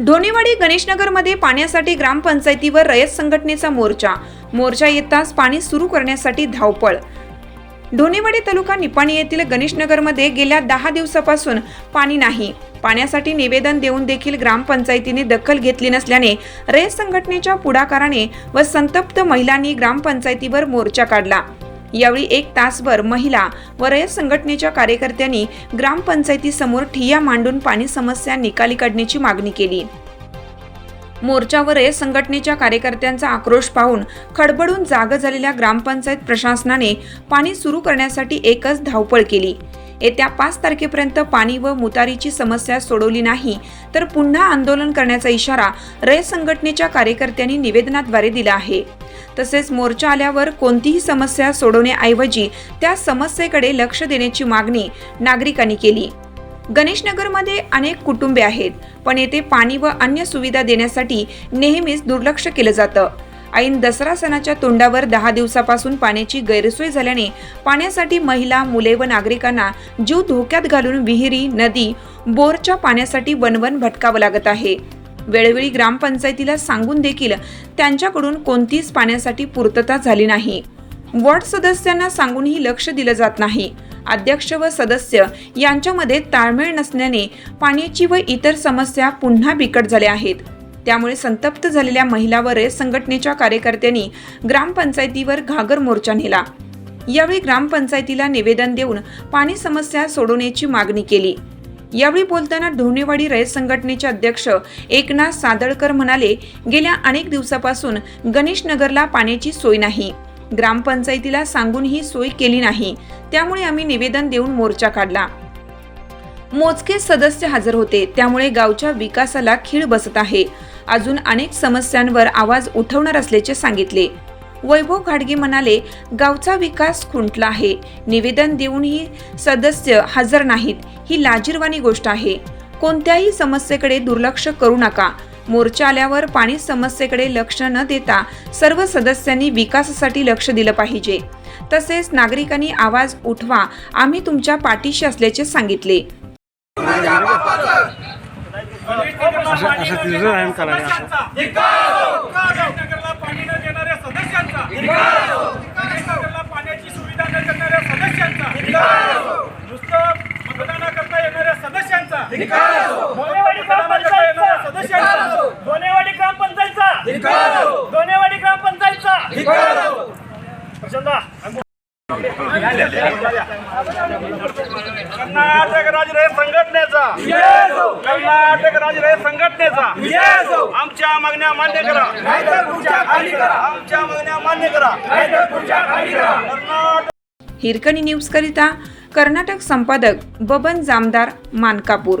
ढोणेवाडी गणेशनगरमध्ये पाण्यासाठी ग्रामपंचायतीवर रयत संघटनेचा मोर्चा. मोर्चा येताच पाणी सुरू करण्यासाठी धावपळ. ढोणेवाडी तालुका निपाणी येथील गणेशनगरमध्ये गेल्या दहा दिवसापासून पाणी नाही. पाण्यासाठी निवेदन देऊन देखील ग्रामपंचायतीने दखल घेतली नसल्याने रयत संघटनेच्या पुढाकाराने व संतप्त महिलांनी ग्रामपंचायतीवर मोर्चा काढला. यावेळी एक तासभर महिला व रयत संघटनेच्या कार्यकर्त्यांनी ग्रामपंचायतीसमोर ठिय्या मांडून पाणी समस्या निकाली काढण्याची मागणी केली. मोर्चावर संघटनेच्या कार्यकर्त्यांचा आक्रोश पाहून खडबडून जाग झालेल्या ग्रामपंचायत प्रशासनाने पाणी सुरू करण्यासाठी एकच धावपळ केली. येत्या पाच तारखेपर्यंत पाणी व मुतारीची समस्या सोडवली नाही तर पुन्हा आंदोलन करण्याचा इशारा रय संघटनेच्या कार्यकर्त्यांनी निवेदनाद्वारे दिला आहे. तसेच मोर्चा आल्यावर कोणतीही समस्या सोडवण्याऐवजी त्या समस्येकडे लक्ष देण्याची मागणी नागरिकांनी केली. गणेशनगरमध्ये अनेक कुटुंबे आहेत पण येथे पाणी व अन्य सुविधा देण्यासाठी नेहमीच दुर्लक्ष केलं जातं. ऐन दसरा सणाच्या तोंडावर दहा दिवसापासून पाण्याची गैरसोय झाल्याने पाण्यासाठी महिला मुले व नागरिकांना जीव धोक्यात घालून विहिरी नदी बोरच्या पाण्यासाठी वनवन भटकावं लागत आहे. वेळोवेळी ग्रामपंचायतीला सांगून देखील त्यांच्याकडून कोणतीच पाण्यासाठी पूर्तता झाली नाही. वॉर्ड सदस्यांना सांगूनही लक्ष दिलं जात नाही. अध्यक्ष व सदस्य यांच्यामध्ये ताळमेळ नसल्याने पाण्याची व इतर समस्या पुन्हा बिकट झाल्या आहेत. त्यामुळे संतप्त झालेल्या महिला व संघटनेच्या कार्यकर्त्यांनी ग्रामपंचायतीवर घागर मोर्चा नेला. यावेळी ग्रामपंचायतीला निवेदन देऊन पाणी समस्या सोडवण्याची मागणी केली. यावेळी बोलताना ढोणेवाडी रयत संघटनेचे अध्यक्ष एकनाथ सादळकर म्हणाले गेल्या अनेक दिवसापासून गणेशनगरला पाण्याची सोय नाही. ग्रामपंचायतीला सांगून ही सोय केली नाही. त्यामुळे आम्ही निवेदन देऊन मोर्चा काढला. मोजके सदस्य हजर होते. त्यामुळे गावच्या विकासाला खीळ बसत आहे. अजून अनेक समस्यांवर आवाज उठवणार असल्याचे सांगितले. वैभव घाडगे म्हणाले गावचा विकास खुंटला आहे. निवेदन देऊनही सदस्य हजर नाहीत. ही लाजीरवाणी गोष्ट आहे. कोणत्याही समस्येकडे दुर्लक्ष करू नका. मोर्चा आल्यावर पाणी समस्येकडे लक्ष न देता सर्व सदस्यांनी विकासासाठी लक्ष दिलं पाहिजे तसेच नागरिकांनी आवाज उठवा आम्ही तुमच्या पाठीशी असल्याचे सांगितले असं असं तिथं आहे करायला असं नगरला पाणी न देणाऱ्या सदस्यांचा नगरला पाण्याची सुविधा न करणाऱ्या सदस्यांचा नुसतं मतदानाकरता येणाऱ्या सदस्यांचा दोनेवाडी ग्रामपंचायतचा येणाऱ्या सदस्यांचा दोनेवाडी ग्रामपंचायतचा दोनेवाडी ग्रामपंचायतचा! कर्नाटक राज्य संघटनेचा! कर्नाटक राज्य संघटनेचा! आमच्या मागण्या मान्य करा! आमच्या मागण्या मान्य करा! कर्नाटक हिरकणी न्यूजकरिता कर्नाटक संपादक बबन जामदार मानकापूर